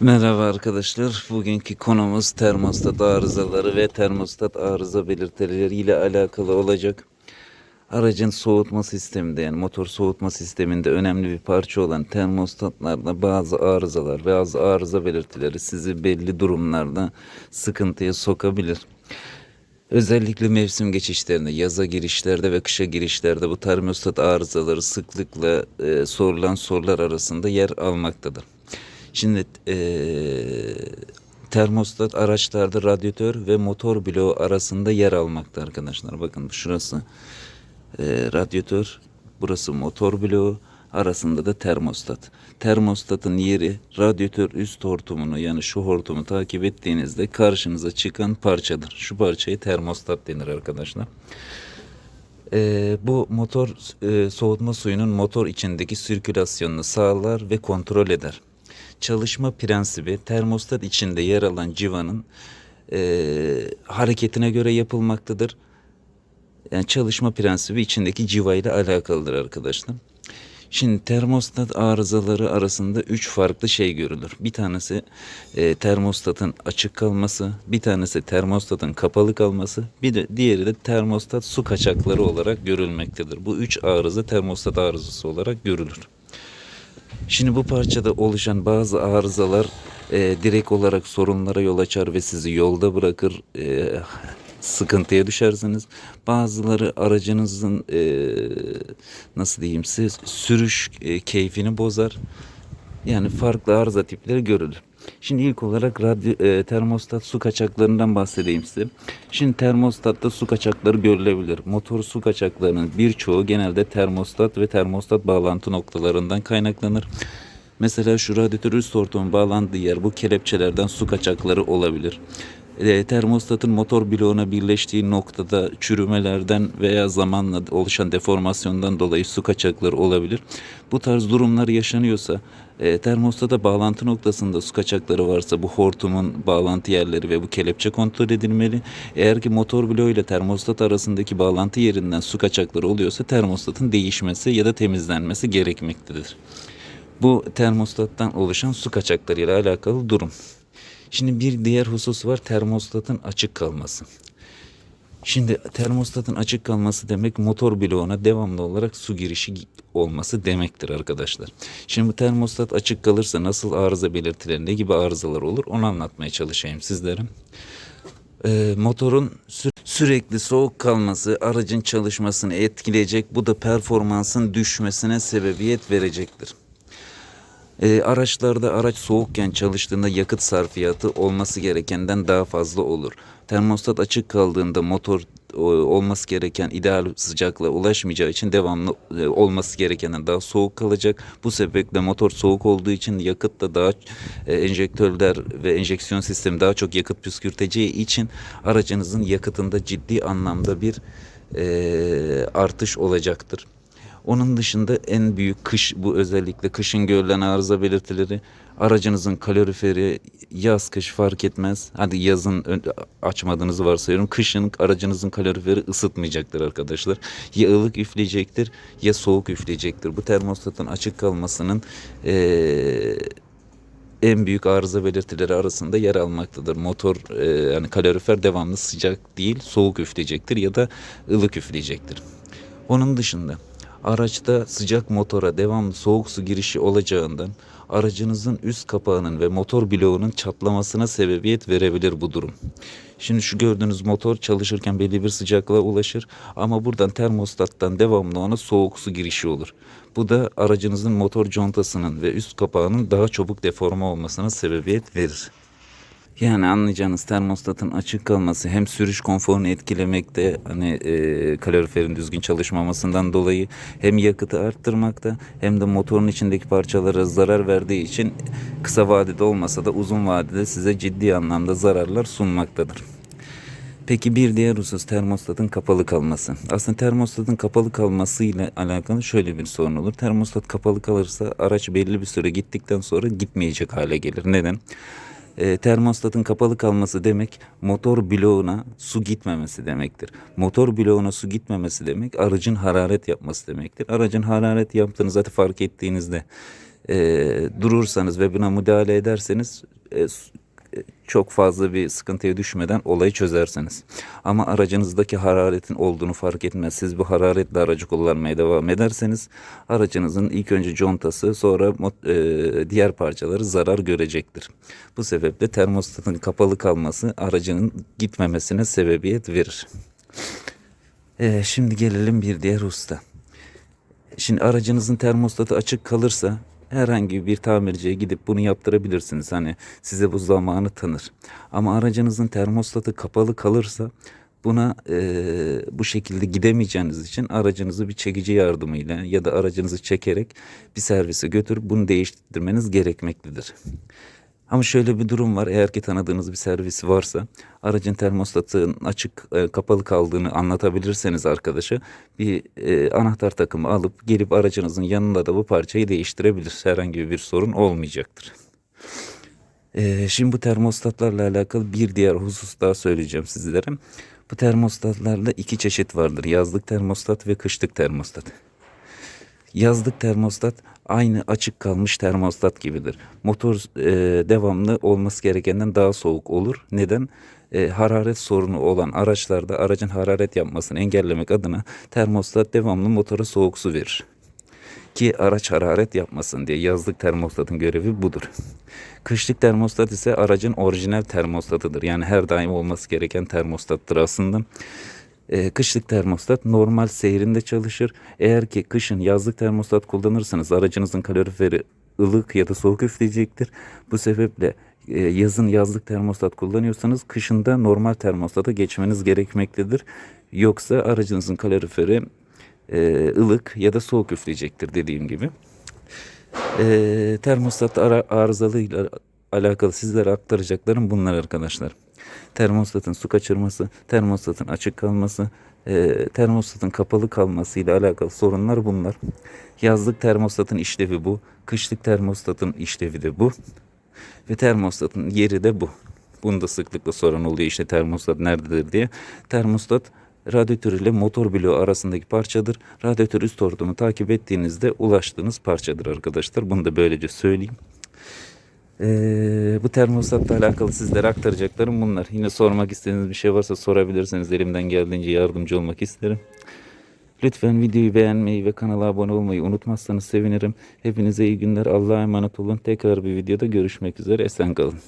Merhaba arkadaşlar. Bugünkü konumuz termostat arızaları ve termostat arıza belirtileri ile alakalı olacak. Aracın soğutma sisteminde yani motor soğutma sisteminde önemli bir parça olan termostatlarda bazı arızalar, bazı arıza belirtileri sizi belli durumlarda sıkıntıya sokabilir. Özellikle mevsim geçişlerinde, yaza girişlerde ve kışa girişlerde bu termostat arızaları sıklıkla e, sorulan sorular arasında yer almaktadır. Şimdi e, termostat araçlarda radyatör ve motor bloğu arasında yer almakta arkadaşlar. Bakın şurası e, radyatör, burası motor bloğu, arasında da termostat. Termostatın yeri radyatör üst hortumunu yani şu hortumu takip ettiğinizde karşınıza çıkan parçadır. Şu parçayı termostat denir arkadaşlar. Ee, bu motor e, soğutma suyunun motor içindeki sirkülasyonunu sağlar ve kontrol eder. Çalışma prensibi termostat içinde yer alan civanın e, hareketine göre yapılmaktadır. Yani çalışma prensibi içindeki civa ile alakalıdır arkadaşlar. Şimdi termostat arızaları arasında üç farklı şey görülür. Bir tanesi e, termostatın açık kalması, bir tanesi termostatın kapalı kalması, bir de diğeri de termostat su kaçakları olarak görülmektedir. Bu üç arıza termostat arızası olarak görülür. Şimdi bu parçada oluşan bazı arızalar e, direkt olarak sorunlara yol açar ve sizi yolda bırakır. E, sıkıntıya düşersiniz. Bazıları aracınızın e, nasıl diyeyim size sürüş e, keyfini bozar. Yani farklı arıza tipleri görülür. Şimdi ilk olarak radyo, e, termostat su kaçaklarından bahsedeyim size. Şimdi termostatta su kaçakları görülebilir. Motor su kaçaklarının birçoğu genelde termostat ve termostat bağlantı noktalarından kaynaklanır. Mesela şu radyatör üst hortumun bağlandığı yer bu kelepçelerden su kaçakları olabilir. E, termostatın motor bloğuna birleştiği noktada çürümelerden veya zamanla oluşan deformasyondan dolayı su kaçakları olabilir. Bu tarz durumlar yaşanıyorsa e, termostata bağlantı noktasında su kaçakları varsa bu hortumun bağlantı yerleri ve bu kelepçe kontrol edilmeli. Eğer ki motor bloğu ile termostat arasındaki bağlantı yerinden su kaçakları oluyorsa termostatın değişmesi ya da temizlenmesi gerekmektedir. Bu termostattan oluşan su kaçaklarıyla alakalı durum. Şimdi bir diğer husus var termostatın açık kalması. Şimdi termostatın açık kalması demek motor bloğuna devamlı olarak su girişi olması demektir arkadaşlar. Şimdi bu termostat açık kalırsa nasıl arıza belirtileri ne gibi arızalar olur onu anlatmaya çalışayım sizlere. Ee, motorun sü- sürekli soğuk kalması aracın çalışmasını etkileyecek bu da performansın düşmesine sebebiyet verecektir. E, araçlarda araç soğukken çalıştığında yakıt sarfiyatı olması gerekenden daha fazla olur. Termostat açık kaldığında motor o, olması gereken ideal sıcaklığa ulaşmayacağı için devamlı e, olması gerekenden daha soğuk kalacak. Bu sebeple motor soğuk olduğu için yakıt da daha e, enjektörler ve enjeksiyon sistemi daha çok yakıt püskürteceği için aracınızın yakıtında ciddi anlamda bir e, artış olacaktır. Onun dışında en büyük kış bu özellikle kışın görülen arıza belirtileri aracınızın kaloriferi yaz kış fark etmez. Hadi yazın açmadığınızı varsayıyorum. Kışın aracınızın kaloriferi ısıtmayacaktır arkadaşlar. Ya ılık üfleyecektir ya soğuk üfleyecektir. Bu termostatın açık kalmasının eee en büyük arıza belirtileri arasında yer almaktadır. Motor e, yani kalorifer devamlı sıcak değil soğuk üfleyecektir ya da ılık üfleyecektir. Onun dışında araçta sıcak motora devamlı soğuk su girişi olacağından aracınızın üst kapağının ve motor bloğunun çatlamasına sebebiyet verebilir bu durum. Şimdi şu gördüğünüz motor çalışırken belli bir sıcaklığa ulaşır ama buradan termostattan devamlı ona soğuk su girişi olur. Bu da aracınızın motor contasının ve üst kapağının daha çabuk deforme olmasına sebebiyet verir. Yani anlayacağınız termostatın açık kalması hem sürüş konforunu etkilemekte hani e, kaloriferin düzgün çalışmamasından dolayı hem yakıtı arttırmakta hem de motorun içindeki parçalara zarar verdiği için kısa vadede olmasa da uzun vadede size ciddi anlamda zararlar sunmaktadır. Peki bir diğer husus termostatın kapalı kalması. Aslında termostatın kapalı kalmasıyla alakalı şöyle bir sorun olur. Termostat kapalı kalırsa araç belli bir süre gittikten sonra gitmeyecek hale gelir. Neden? E, termostatın kapalı kalması demek motor bloğuna su gitmemesi demektir. Motor bloğuna su gitmemesi demek aracın hararet yapması demektir. Aracın hararet yaptığını zaten fark ettiğinizde e, durursanız ve buna müdahale ederseniz e, çok fazla bir sıkıntıya düşmeden olayı çözersiniz. Ama aracınızdaki hararetin olduğunu fark etmez. Siz bu hararetle aracı kullanmaya devam ederseniz aracınızın ilk önce contası sonra e, diğer parçaları zarar görecektir. Bu sebeple termostatın kapalı kalması aracının gitmemesine sebebiyet verir. E, şimdi gelelim bir diğer usta. Şimdi aracınızın termostatı açık kalırsa herhangi bir tamirciye gidip bunu yaptırabilirsiniz. Hani size bu zamanı tanır. Ama aracınızın termostatı kapalı kalırsa buna eee, bu şekilde gidemeyeceğiniz için aracınızı bir çekici yardımıyla ya da aracınızı çekerek bir servise götürüp bunu değiştirmeniz gerekmektedir. Ama şöyle bir durum var. Eğer ki tanıdığınız bir servis varsa aracın termostatının açık e, kapalı kaldığını anlatabilirseniz arkadaşa bir e, anahtar takımı alıp gelip aracınızın yanında da bu parçayı değiştirebilir. Herhangi bir sorun olmayacaktır. E, şimdi bu termostatlarla alakalı bir diğer husus daha söyleyeceğim sizlere. Bu termostatlarla iki çeşit vardır. Yazlık termostat ve kışlık termostat. Yazlık termostat aynı açık kalmış termostat gibidir. Motor e, devamlı olması gerekenden daha soğuk olur. Neden? E, hararet sorunu olan araçlarda aracın hararet yapmasını engellemek adına termostat devamlı motora soğuk su verir. Ki araç hararet yapmasın diye yazlık termostatın görevi budur. Kışlık termostat ise aracın orijinal termostatıdır. Yani her daim olması gereken termostattır aslında. Ee, kışlık termostat normal seyrinde çalışır. Eğer ki kışın yazlık termostat kullanırsanız aracınızın kaloriferi ılık ya da soğuk üfleyecektir. Bu sebeple e, yazın yazlık termostat kullanıyorsanız kışında normal termostata geçmeniz gerekmektedir. Yoksa aracınızın kaloriferi e, ılık ya da soğuk üfleyecektir dediğim gibi. E, termostat ara, arızalıyla alakalı sizlere aktaracaklarım bunlar arkadaşlar. Termostatın su kaçırması, termostatın açık kalması, e, termostatın kapalı kalması ile alakalı sorunlar bunlar. Yazlık termostatın işlevi bu, kışlık termostatın işlevi de bu ve termostatın yeri de bu. Bunda sıklıkla sorun oluyor işte termostat nerededir diye. Termostat radyatör ile motor bloğu arasındaki parçadır. Radyatör üst hortumu takip ettiğinizde ulaştığınız parçadır arkadaşlar. Bunu da böylece söyleyeyim. Ee, bu termostatla alakalı sizlere aktaracaklarım bunlar. Yine sormak istediğiniz bir şey varsa sorabilirsiniz. Elimden geldiğince yardımcı olmak isterim. Lütfen videoyu beğenmeyi ve kanala abone olmayı unutmazsanız sevinirim. Hepinize iyi günler. Allah'a emanet olun. Tekrar bir videoda görüşmek üzere. Esen kalın.